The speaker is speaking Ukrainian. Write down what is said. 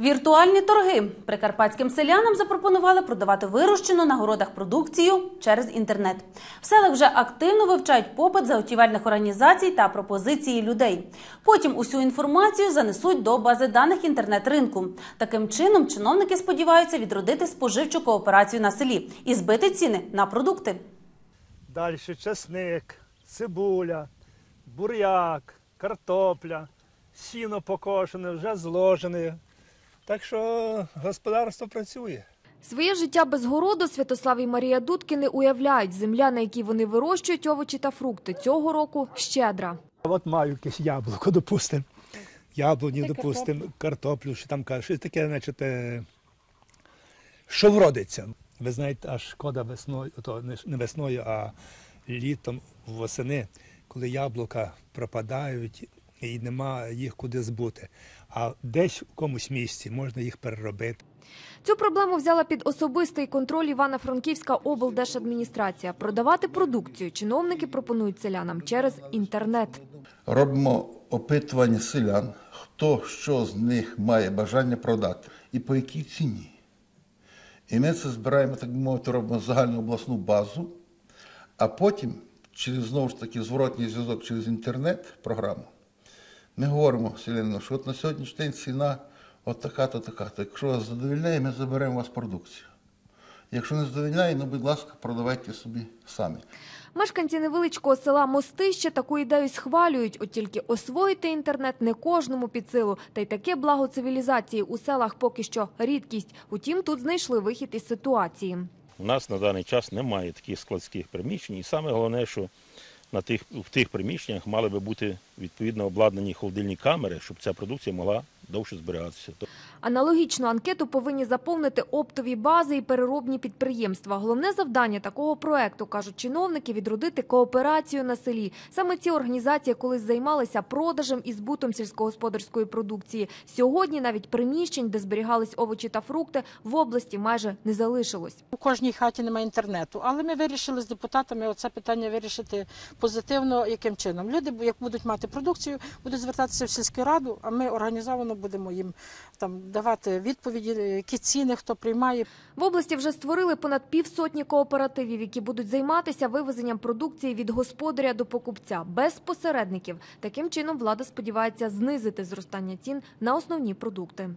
Віртуальні торги прикарпатським селянам запропонували продавати вирощену на городах продукцію через інтернет. В селах вже активно вивчають попит заготівельних організацій та пропозиції людей. Потім усю інформацію занесуть до бази даних інтернет-ринку. Таким чином чиновники сподіваються відродити споживчу кооперацію на селі і збити ціни на продукти. Далі чесник, цибуля, буряк, картопля, сіно покошене, вже зложене. Так що господарство працює. Своє життя без городу Святослав і Марія Дудки не уявляють. Земля, на якій вони вирощують овочі та фрукти, цього року щедра. От маю якесь яблуко, допустимо. Яблунів, допустимо, картоплю, що там кажуть, щось таке, значить, що вродиться. Ви знаєте, аж шкода весною, то не- не весною, а літом восени, коли яблука пропадають і нема їх куди збути. А десь в комусь місці можна їх переробити. Цю проблему взяла під особистий контроль Івано-Франківська облдержадміністрація. Продавати продукцію чиновники пропонують селянам через інтернет. Робимо опитування селян, хто що з них має бажання продати і по якій ціні. І ми це збираємо, так би мовити, робимо загальну обласну базу, а потім, через знову ж таки зворотній зв'язок через інтернет-програму, ми говоримо селянину, що от на сьогоднішній день ціна от така-то, така-то. Якщо вас задовільняє, ми заберемо у вас продукцію. Якщо не задовільняє, ну, будь ласка, продавайте собі самі. Мешканці невеличкого села Мостище таку ідею схвалюють, от тільки освоїти інтернет не кожному під силу. Та й таке благо цивілізації у селах поки що рідкість. Утім, тут знайшли вихід із ситуації. У нас на даний час немає таких складських приміщень, і саме головне, що на тих, в тих приміщеннях мали би бути відповідно обладнані холодильні камери, щоб ця продукція могла довше зберігатися. Аналогічну анкету повинні заповнити оптові бази і переробні підприємства. Головне завдання такого проекту, кажуть чиновники, відродити кооперацію на селі. Саме ці організації колись займалися продажем і збутом сільськогосподарської продукції. Сьогодні навіть приміщень, де зберігались овочі та фрукти, в області майже не залишилось. У кожній хаті немає інтернету, але ми вирішили з депутатами оце питання вирішити позитивно. Яким чином? Люди, як будуть мати продукцію, будуть звертатися в сільську раду, а ми організовано будемо їм там давати відповіді, які ціни, хто приймає. В області вже створили понад півсотні кооперативів, які будуть займатися вивезенням продукції від господаря до покупця без посередників. Таким чином влада сподівається знизити зростання цін на основні продукти.